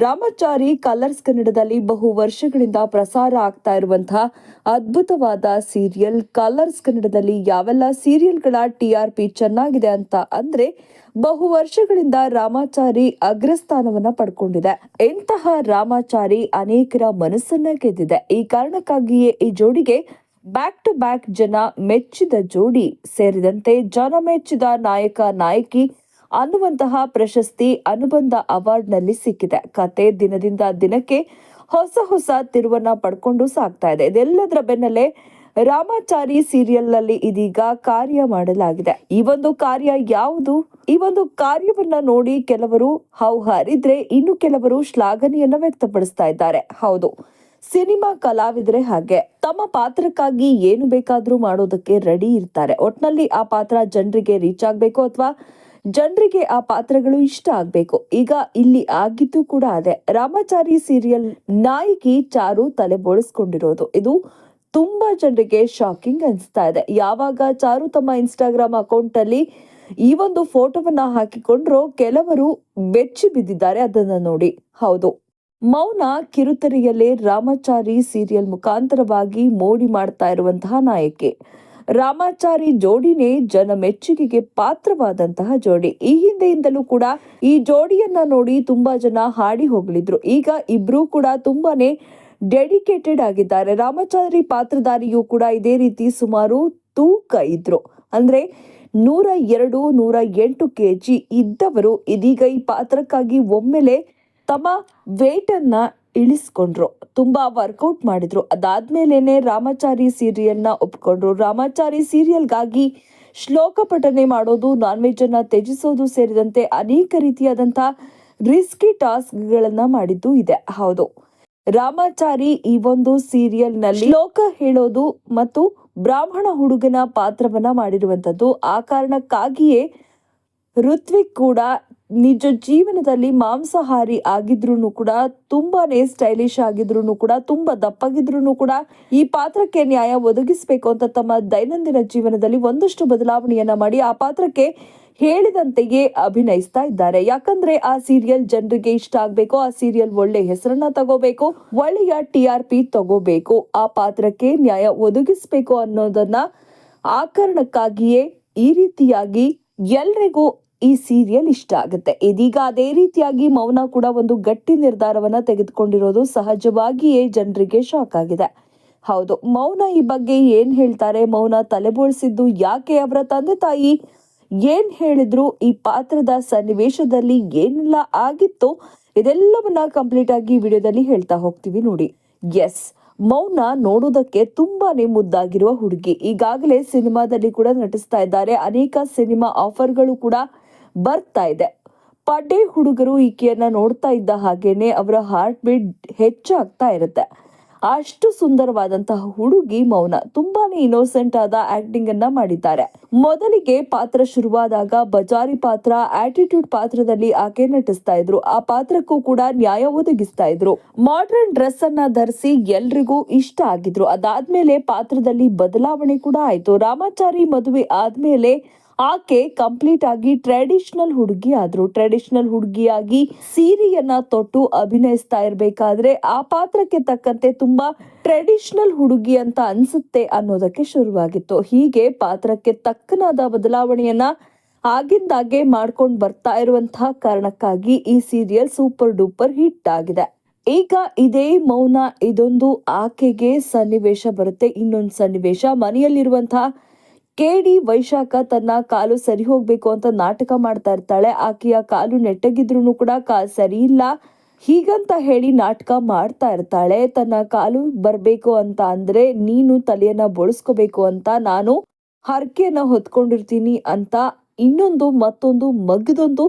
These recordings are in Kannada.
ರಾಮಚಾರಿ ಕಲರ್ಸ್ ಕನ್ನಡದಲ್ಲಿ ಬಹು ವರ್ಷಗಳಿಂದ ಪ್ರಸಾರ ಆಗ್ತಾ ಇರುವಂತಹ ಅದ್ಭುತವಾದ ಸೀರಿಯಲ್ ಕಲರ್ಸ್ ಕನ್ನಡದಲ್ಲಿ ಯಾವೆಲ್ಲ ಸೀರಿಯಲ್ಗಳ ಟಿ ಆರ್ ಪಿ ಚೆನ್ನಾಗಿದೆ ಅಂತ ಅಂದ್ರೆ ಬಹು ವರ್ಷಗಳಿಂದ ರಾಮಾಚಾರಿ ಅಗ್ರಸ್ಥಾನವನ್ನ ಪಡ್ಕೊಂಡಿದೆ. ಇಂತಹ ರಾಮಾಚಾರಿ ಅನೇಕರ ಮನಸ್ಸನ್ನ ಗೆದ್ದಿದೆ ಈ ಕಾರಣಕ್ಕಾಗಿಯೇ ಈ ಜೋಡಿಗೆ ಬ್ಯಾಕ್ ಟು ಬ್ಯಾಕ್ ಜನ ಮೆಚ್ಚಿದ ಜೋಡಿ ಸೇರಿದಂತೆ ಜನ ಮೆಚ್ಚಿದ ನಾಯಕ ನಾಯಕಿ ಅನ್ನುವಂತಹ ಪ್ರಶಸ್ತಿ ಅನುಬಂಧ ಅವಾರ್ಡ್ನಲ್ಲಿ ಸಿಕ್ಕಿದೆ. ಕತೆ ದಿನದಿಂದ ದಿನಕ್ಕೆ ಹೊಸ ಹೊಸ ತಿರುವನ್ನ ಪಡ್ಕೊಂಡು ಸಾಗ್ತಾ ಇದೆ. ಇದೆಲ್ಲದರ ಬೆನ್ನಲ್ಲೇ ರಾಮಾಚಾರಿ ಸೀರಿಯಲ್ನಲ್ಲಿ ಇದೀಗ ಕಾರ್ಯ ಮಾಡಲಾಗಿದೆ. ಈ ಒಂದು ಕಾರ್ಯ ಯಾವುದು? ಈ ಒಂದು ಕಾರ್ಯವನ್ನ ನೋಡಿ ಕೆಲವರು ಹೌಹಾರಿದ್ರೆ ಇನ್ನು ಕೆಲವರು ಶ್ಲಾಘನೆಯನ್ನ ವ್ಯಕ್ತಪಡಿಸ್ತಾ ಇದ್ದಾರೆ. ಹೌದು, ಸಿನಿಮಾ ಕಲಾವಿದ್ರೆ ಹಾಗೆ. ತಮ್ಮ ಪಾತ್ರಕ್ಕಾಗಿ ಏನು ಬೇಕಾದ್ರೂ ಮಾಡೋದಕ್ಕೆ ರೆಡಿ ಇರ್ತಾರೆ. ಒಟ್ನಲ್ಲಿ ಆ ಪಾತ್ರ ಜನರಿಗೆ ರೀಚ್ ಆಗ್ಬೇಕು ಅಥವಾ ಜನರಿಗೆ ಆ ಪಾತ್ರಗಳು ಇಷ್ಟ ಆಗ್ಬೇಕು. ಈಗ ಇಲ್ಲಿ ಆಗಿದ್ದು ಕೂಡ ಅದೇ. ರಾಮಾಚಾರಿ ಸೀರಿಯಲ್ ನಾಯಕಿ ಚಾರು ತಲೆ ಬೋಳಿಸ್ಕೊಂಡಿರೋದು ಇದು ತುಂಬಾ ಜನರಿಗೆ ಶಾಕಿಂಗ್ ಅನಿಸ್ತಾ ಇದೆ. ಯಾವಾಗ ಚಾರು ತಮ್ಮ ಇನ್ಸ್ಟಾಗ್ರಾಮ್ ಅಕೌಂಟ್ ಅಲ್ಲಿ ಈ ಒಂದು ಫೋಟೋವನ್ನ ಹಾಕಿಕೊಂಡ್ರು ಕೆಲವರು ಬೆಚ್ಚಿ ಬಿದ್ದಿದ್ದಾರೆ ಅದನ್ನ ನೋಡಿ. ಹೌದು. ಮೌನ ಕಿರುತೆರೆಯಲ್ಲೇ ರಾಮಾಚಾರಿ ಸೀರಿಯಲ್ ಮುಖಾಂತರವಾಗಿ ಮೋಡಿ ಮಾಡ್ತಾ ಇರುವಂತಹ ನಾಯಕಿ. ರಾಮಾಚಾರಿ ಜೋಡಿನೇ ಜನ ಮೆಚ್ಚುಗೆಗೆ ಪಾತ್ರವಾದಂತಹ ಜೋಡಿ. ಈ ಹಿಂದೆಯಿಂದಲೂ ಕೂಡ ಈ ಜೋಡಿಯನ್ನ ನೋಡಿ ತುಂಬಾ ಜನ ಹಾಡಿ ಹೋಗಲಿದ್ರು. ಈಗ ಇಬ್ರು ಕೂಡ ತುಂಬಾನೇ ಡೆಡಿಕೇಟೆಡ್ ಆಗಿದ್ದಾರೆ. ರಾಮಾಚಾರಿ ಪಾತ್ರಧಾರಿಯು ಕೂಡ ಇದೇ ರೀತಿ ಸುಮಾರು ತೂಕ ಇದ್ರು. ಅಂದ್ರೆ ನೂರ ಎರಡು, ನೂರ ಎಂಟು ಕೆ ಜಿ ಇದ್ದವರು ಇದೀಗ ಈ ಪಾತ್ರಕ್ಕಾಗಿ ಒಮ್ಮೆಲೆ ತಮ್ಮ ವೇಟ್ ಅನ್ನ ಇಳಿಸ್ಕೊಂಡ್ರು. ತುಂಬಾ ವರ್ಕೌಟ್ ಮಾಡಿದ್ರು. ಅದಾದ್ಮೇಲೆನೆ ರಾಮಾಚಾರಿ ಸೀರಿಯಲ್ನ ಒಪ್ಕೊಂಡ್ರು. ರಾಮಾಚಾರಿ ಸೀರಿಯಲ್ಗಾಗಿ ಶ್ಲೋಕ ಪಠನೆ ಮಾಡೋದು ನಾನ್ ವೆಜ್ ಅನ್ನ ತ್ಯಜಿಸೋದು ಸೇರಿದಂತೆ ಅನೇಕ ರೀತಿಯಾದಂಥ ರಿಸ್ಕಿ ಟಾಸ್ಕ್ ಗಳನ್ನ ಮಾಡಿದ್ದು ಇದೆ. ಹೌದು. ರಾಮಾಚಾರಿ ಈ ಒಂದು ಸೀರಿಯಲ್ನಲ್ಲಿ ಶ್ಲೋಕ ಹೇಳೋದು ಮತ್ತು ಬ್ರಾಹ್ಮಣ ಹುಡುಗನ ಪಾತ್ರವನ್ನ ಮಾಡಿರುವಂತದ್ದು ಆ ಕಾರಣಕ್ಕಾಗಿಯೇ ಋತ್ವಿಕ್ ಕೂಡ ನಿಜ ಜೀವನದಲ್ಲಿ ಮಾಂಸಾಹಾರಿ ಆಗಿದ್ರು ಕೂಡ ತುಂಬಾನೇ ಸ್ಟೈಲಿಶ್ ಆಗಿದ್ರು ಕೂಡ ತುಂಬಾ ದಪ್ಪಗಿದ್ರು ಕೂಡ ಈ ಪಾತ್ರಕ್ಕೆ ನ್ಯಾಯ ಒದಗಿಸಬೇಕು ಅಂತ ತಮ್ಮ ದೈನಂದಿನ ಜೀವನದಲ್ಲಿ ಒಂದಷ್ಟು ಬದಲಾವಣೆಯನ್ನ ಮಾಡಿ ಆ ಪಾತ್ರಕ್ಕೆ ಹೇಳಿದಂತೆಯೇ ಅಭಿನಯಿಸ್ತಾ ಇದ್ದಾರೆ. ಯಾಕಂದ್ರೆ ಆ ಸೀರಿಯಲ್ ಜನರಿಗೆ ಇಷ್ಟ ಆಗ್ಬೇಕು, ಆ ಸೀರಿಯಲ್ ಒಳ್ಳೆ ಹೆಸರನ್ನ ತಗೋಬೇಕು, ಒಳ್ಳೆಯ ಟಿ ಆರ್ ಪಿ ತಗೋಬೇಕು. ಆ ಪಾತ್ರಕ್ಕೆ ನ್ಯಾಯ ಒದಗಿಸಬೇಕು ಅನ್ನೋದನ್ನ ಆ ಕಾರಣಕ್ಕಾಗಿಯೇ ಈ ರೀತಿಯಾಗಿ ಎಲ್ರಿಗೂ ಈ ಸೀರಿಯಲ್ ಇಷ್ಟ ಆಗುತ್ತೆ. ಇದೀಗ ಅದೇ ರೀತಿಯಾಗಿ ಮೌನ ಕೂಡ ಒಂದು ಗಟ್ಟಿ ನಿರ್ಧಾರವನ್ನ ತೆಗೆದುಕೊಂಡಿರೋದು ಸಹಜವಾಗಿಯೇ ಜನರಿಗೆ ಶಾಕ್ ಆಗಿದೆ. ಹೌದು, ಮೌನ ಈ ಬಗ್ಗೆ ಏನ್ ಹೇಳ್ತಾರೆ? ಮೌನ ತಲೆಬೋಳಿಸಿದ್ದು ಯಾಕೆ ಅವರ ತಂದೆ ತಾಯಿ? ಏನ್ ಹೇಳಿದ್ರು? ಈ ಪಾತ್ರದ ಸನ್ನಿವೇಶದಲ್ಲಿ ಏನೆಲ್ಲ ಆಗಿತ್ತು ಇದೆಲ್ಲವನ್ನ ಕಂಪ್ಲೀಟ್ ಆಗಿ ವಿಡಿಯೋದಲ್ಲಿ ಹೇಳ್ತಾ ಹೋಗ್ತೀವಿ ನೋಡಿ. ಎಸ್ ಮೌನ ನೋಡೋದಕ್ಕೆ ತುಂಬಾನೇ ಮುದ್ದಾಗಿರುವ ಹುಡುಗಿ. ಈಗಾಗಲೇ ಸಿನಿಮಾದಲ್ಲಿ ಕೂಡ ನಟಿಸ್ತಾ ಇದ್ದಾರೆ. ಅನೇಕ ಸಿನಿಮಾ ಆಫರ್ಗಳು ಕೂಡ ಬರ್ತಾ ಇದೆ. ಪಡ್ಡೆ ಹುಡುಗರು ಈಕೆಯನ್ನ ನೋಡ್ತಾ ಇದ್ದ ಹಾಗೇನೆ ಅವರ ಹಾರ್ಟ್ ಬೀಟ್ ಹೆಚ್ಚಾಗ್ತಾ ಇರುತ್ತೆ. ಅಷ್ಟು ಸುಂದರವಾದಂತಹ ಹುಡುಗಿ ಮೌನ. ತುಂಬಾನೇ ಇನೋಸೆಂಟ್ ಆದ ಆಕ್ಟಿಂಗ್ ಅನ್ನ ಮಾಡಿದ್ದಾರೆ. ಮೊದಲಿಗೆ ಪಾತ್ರ ಶುರುವಾದಾಗ ಬಜಾರಿ ಪಾತ್ರ ಆಟಿಟ್ಯೂಡ್ ಪಾತ್ರದಲ್ಲಿ ಆಕೆ ನಟಿಸ್ತಾ ಇದ್ರು. ಆ ಪಾತ್ರಕ್ಕೂ ಕೂಡ ನ್ಯಾಯ ಒದಗಿಸ್ತಾ ಇದ್ರು. ಮಾಡರ್ನ್ ಡ್ರೆಸ್ ಅನ್ನ ಧರಿಸಿ ಎಲ್ರಿಗೂ ಇಷ್ಟ ಆಗಿದ್ರು. ಅದಾದ್ಮೇಲೆ ಪಾತ್ರದಲ್ಲಿ ಬದಲಾವಣೆ ಕೂಡ ಆಯ್ತು. ರಾಮಾಚಾರಿ ಮದುವೆ ಆದ್ಮೇಲೆ ಆಕೆ ಕಂಪ್ಲೀಟ್ ಆಗಿ ಟ್ರೆಡಿಷನಲ್ ಹುಡುಗಿ ಆದ್ರು. ಟ್ರೆಡಿಷನಲ್ ಹುಡುಗಿಯಾಗಿ ಸೀರೆಯನ್ನ ತೊಟ್ಟು ಅಭಿನಯಿಸ್ತಾ ಇರಬೇಕಾದ್ರೆ ಆ ಪಾತ್ರಕ್ಕೆ ತಕ್ಕಂತೆ ತುಂಬಾ ಟ್ರೆಡಿಷನಲ್ ಹುಡುಗಿ ಅಂತ ಅನ್ಸುತ್ತೆ ಅನ್ನೋದಕ್ಕೆ ಶುರುವಾಗಿತ್ತು. ಹೀಗೆ ಪಾತ್ರಕ್ಕೆ ತಕ್ಕನಾದ ಬದಲಾವಣೆಯನ್ನ ಆಗಿಂದಾಗೆ ಮಾಡ್ಕೊಂಡು ಬರ್ತಾ ಇರುವಂತಹ ಕಾರಣಕ್ಕಾಗಿ ಈ ಸೀರಿಯಲ್ ಸೂಪರ್ ಡೂಪರ್ ಹಿಟ್ ಆಗಿದೆ. ಈಗ ಇದೇ ಮೌನ ಇದೊಂದು ಆಕೆಗೆ ಸನ್ನಿವೇಶ ಬರುತ್ತೆ. ಇನ್ನೊಂದು ಸನ್ನಿವೇಶ ಮನೆಯಲ್ಲಿರುವಂತಹ ಕೆಡಿ ವೈಶಾಖ ತನ್ನ ಕಾಲು ಸರಿ ಹೋಗ್ಬೇಕು ಅಂತ ನಾಟಕ ಮಾಡ್ತಾ ಇರ್ತಾಳೆ. ಆಕೆಯ ಕಾಲು ನೆಟ್ಟಗಿದ್ರು ಕೂಡ ಕಾಲು ಸರಿ ಇಲ್ಲ. ಹೀಗಂತ ಹೇಳಿ ನಾಟಕ ಮಾಡ್ತಾ ಇರ್ತಾಳೆ. ತನ್ನ ಕಾಲು ಬರಬೇಕು ಅಂತ ಅಂದ್ರೆ ನೀನು ತಲೆಯನ್ನ ಬೋಳಿಸ್ಕೋಬೇಕು ಅಂತ ನಾನು ಹರಕೆಯನ್ನ ಹೊತ್ಕೊಂಡಿರ್ತೀನಿ ಅಂತ ಇನ್ನೊಂದು ಮತ್ತೊಂದು ಮಗದೊಂದು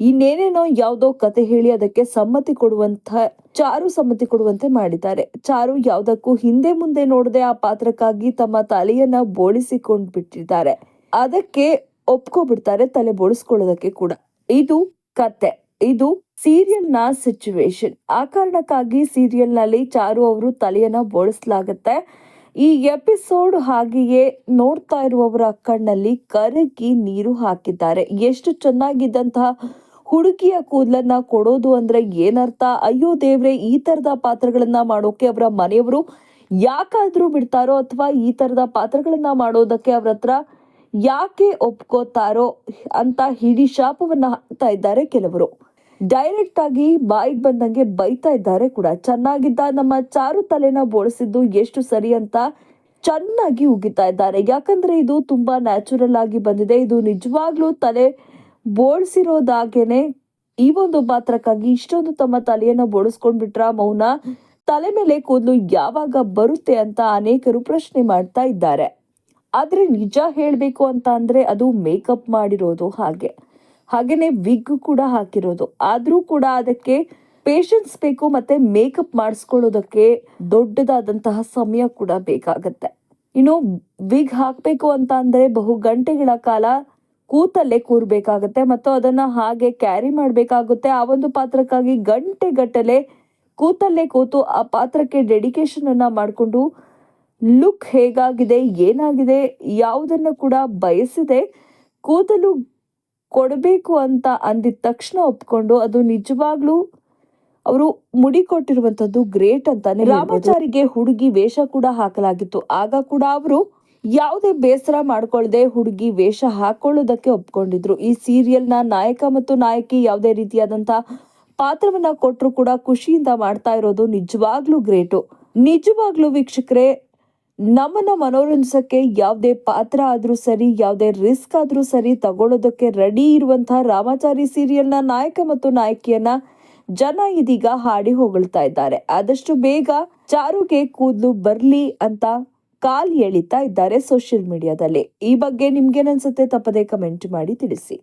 ಇನ್ನೇನೇನೋ ಯಾವುದೋ ಕತೆ ಹೇಳಿ ಅದಕ್ಕೆ ಸಮ್ಮತಿ ಕೊಡುವಂತ ಚಾರು ಸಮ್ಮತಿ ಕೊಡುವಂತೆ ಮಾಡಿದ್ದಾರೆ. ಚಾರು ಯಾವುದಕ್ಕೂ ಹಿಂದೆ ಮುಂದೆ ನೋಡದೆ ಆ ಪಾತ್ರಕ್ಕಾಗಿ ತಮ್ಮ ತಲೆಯನ್ನ ಬೋಳಿಸಿಕೊಂಡ್ ಬಿಟ್ಟಿದ್ದಾರೆ. ಅದಕ್ಕೆ ಒಪ್ಕೊಬಿಡ್ತಾರೆ, ತಲೆ ಬೋಳಿಸ್ಕೊಳ್ಳೋದಕ್ಕೆ ಕೂಡ. ಇದು ಕತೆ. ಇದು ಸೀರಿಯಲ್ನ ಸಿಚುವೇಶನ್. ಆ ಕಾರಣಕ್ಕಾಗಿ ಸೀರಿಯಲ್ನಲ್ಲಿ ಚಾರು ಅವರು ತಲೆಯನ್ನ ಬೋಳಿಸ್ಲಾಗತ್ತೆ. ಈ ಎಪಿಸೋಡ್ ಹಾಗೆಯೇ ನೋಡ್ತಾ ಇರುವವರ ಕಣ್ಣಲ್ಲಿ ಕರಗಿ ನೀರು ಹಾಕಿದ್ದಾರೆ. ಎಷ್ಟು ಚೆನ್ನಾಗಿದ್ದಂತಹ ಹುಡುಗಿಯ ಕೂದಲನ್ನ ಕೊಡೋದು ಅಂದ್ರೆ ಏನರ್ಥ? ಅಯ್ಯೋ ದೇವ್ರೆ, ಈ ತರದ ಪಾತ್ರಗಳನ್ನ ಮಾಡೋಕೆ ಅವರ ಮನೆಯವರು ಯಾಕಾದ್ರೂ ಬಿಡ್ತಾರೋ ಅಥವಾ ಈ ತರದ ಪಾತ್ರಗಳನ್ನ ಮಾಡೋದಕ್ಕೆ ಅವ್ರ ಹತ್ರ ಯಾಕೆ ಒಪ್ಕೋತಾರೋ ಅಂತ ಹಿಡಿ ಶಾಪವನ್ನ ಹಾಕ್ತಾ ಇದ್ದಾರೆ ಕೆಲವರು. ಡೈರೆಕ್ಟ್ ಆಗಿ ಬಾಯಿಗೆ ಬಂದಂಗೆ ಬೈತಾ ಇದ್ದಾರೆ ಕೂಡ. ಚೆನ್ನಾಗಿದ್ದ ನಮ್ಮ ಚಾರು ತಲೆನ ಬೋಳಿಸಿದ್ದು ಎಷ್ಟು ಸರಿ ಅಂತ ಚೆನ್ನಾಗಿ ಉಗಿತಾ ಇದ್ದಾರೆ. ಯಾಕಂದ್ರೆ ಇದು ತುಂಬಾ ನ್ಯಾಚುರಲ್ ಆಗಿ ಬಂದಿದೆ. ಇದು ನಿಜವಾಗ್ಲೂ ತಲೆ ಬೋಳ್ಸಿರೋದಾಗೇನೆ ಈ ಒಂದು ಪಾತ್ರಕ್ಕಾಗಿ ಇಷ್ಟೊಂದು ತಮ್ಮ ತಲೆಯನ್ನ ಬೋಡಿಸ್ಕೊಂಡ್ಬಿಟ್ರ ಮೌನ? ತಲೆ ಮೇಲೆ ಕೂದಲು ಯಾವಾಗ ಬರುತ್ತೆ ಅಂತ ಅನೇಕರು ಪ್ರಶ್ನೆ ಮಾಡ್ತಾ ಇದ್ದಾರೆ. ಆದ್ರೆ ನಿಜ ಹೇಳಬೇಕು ಅಂತ ಅಂದ್ರೆ ಅದು ಮೇಕಪ್ ಮಾಡಿರೋದು ಹಾಗೆ. ಹಾಗೇನೆ ವಿಗ್ ಕೂಡ ಹಾಕಿರೋದು. ಆದ್ರೂ ಕೂಡ ಅದಕ್ಕೆ ಪೇಷನ್ಸ್ ಬೇಕು ಮತ್ತೆ ಮೇಕಪ್ ಮಾಡಿಸ್ಕೊಳ್ಳೋದಕ್ಕೆ ದೊಡ್ಡದಾದಂತಹ ಸಮಯ ಕೂಡ ಬೇಕಾಗತ್ತೆ. ಇನ್ನು ವಿಗ್ ಹಾಕ್ಬೇಕು ಅಂತ ಅಂದ್ರೆ ಬಹು ಗಂಟೆಗಳ ಕಾಲ ಕೂತಲ್ಲೇ ಕೂರ್ಬೇಕಾಗತ್ತೆ ಮತ್ತು ಅದನ್ನ ಹಾಗೆ ಕ್ಯಾರಿ ಮಾಡ್ಬೇಕಾಗುತ್ತೆ. ಆ ಒಂದು ಪಾತ್ರಕ್ಕಾಗಿ ಗಂಟೆ ಗಟ್ಟಲೆ ಕೂತಲ್ಲೇ ಕೂತು ಆ ಪಾತ್ರಕ್ಕೆ ಡೆಡಿಕೇಶನ್ ಅನ್ನ ಮಾಡಿಕೊಂಡು ಲುಕ್ ಹೇಗಾಗಿದೆ, ಏನಾಗಿದೆ, ಯಾವುದನ್ನ ಕೂಡ ಬಯಸಿದೆ ಕೂದಲು ಕೊಡಬೇಕು ಅಂತ ಅಂದಿದ ತಕ್ಷಣ ಒಪ್ಕೊಂಡು ಅದು ನಿಜವಾಗ್ಲೂ ಅವರು ಮುಡಿ ಕೊಟ್ಟಿರುವಂತದ್ದು ಗ್ರೇಟ್ ಅಂತಾನೆ ರಾಮಾಚಾರಿಗೆ ಹುಡುಗಿ ವೇಷ ಕೂಡ ಹಾಕಲಾಗಿತ್ತು. ಆಗ ಕೂಡ ಅವರು ಯಾವುದೇ ಬೇಸರ ಮಾಡ್ಕೊಳ್ಳದೆ ಹುಡುಗಿ ವೇಷ ಹಾಕೊಳ್ಳೋದಕ್ಕೆ ಒಪ್ಕೊಂಡಿದ್ರು. ಈ ಸೀರಿಯಲ್ನ ನಾಯಕ ಮತ್ತು ನಾಯಕಿ ಯಾವುದೇ ರೀತಿಯಾದಂಥ ಪಾತ್ರವನ್ನ ಕೊಟ್ಟರು ಕೂಡ ಖುಷಿಯಿಂದ ಮಾಡ್ತಾ ಇರೋದು ನಿಜವಾಗ್ಲೂ ಗ್ರೇಟು. ನಿಜವಾಗ್ಲೂ ವೀಕ್ಷಕರೇ, ನಮ್ಮನ್ನ ಮನೋರಂಜಿಸಕ್ಕೆ ಯಾವುದೇ ಪಾತ್ರ ಆದ್ರೂ ಸರಿ, ಯಾವುದೇ ರಿಸ್ಕ್ ಆದ್ರೂ ಸರಿ ತಗೊಳ್ಳೋದಕ್ಕೆ ರೆಡಿ ಇರುವಂತಹ ರಾಮಾಚಾರಿ ಸೀರಿಯಲ್ನ ನಾಯಕ ಮತ್ತು ನಾಯಕಿಯನ್ನ ಜನ ಇದೀಗ ಹಾಡಿ ಹೊಗಳ್ತಾ ಇದ್ದಾರೆ. ಆದಷ್ಟು ಬೇಗ ಚಾರುಗೆ ಕೂದಲು ಬರ್ಲಿ ಅಂತ ಕಾಲ್ ಎಳಿತಾ ಇದ್ದಾರೆ ಸೋಷಿಯಲ್ ಮೀಡಿಯಾದಲ್ಲಿ ಈ ಬಗ್ಗೆ ನಿಮ್ಗೇನನ್ಸುತ್ತೆ ತಪ್ಪದೆ ಕಮೆಂಟ್ ಮಾಡಿ ತಿಳಿಸಿ.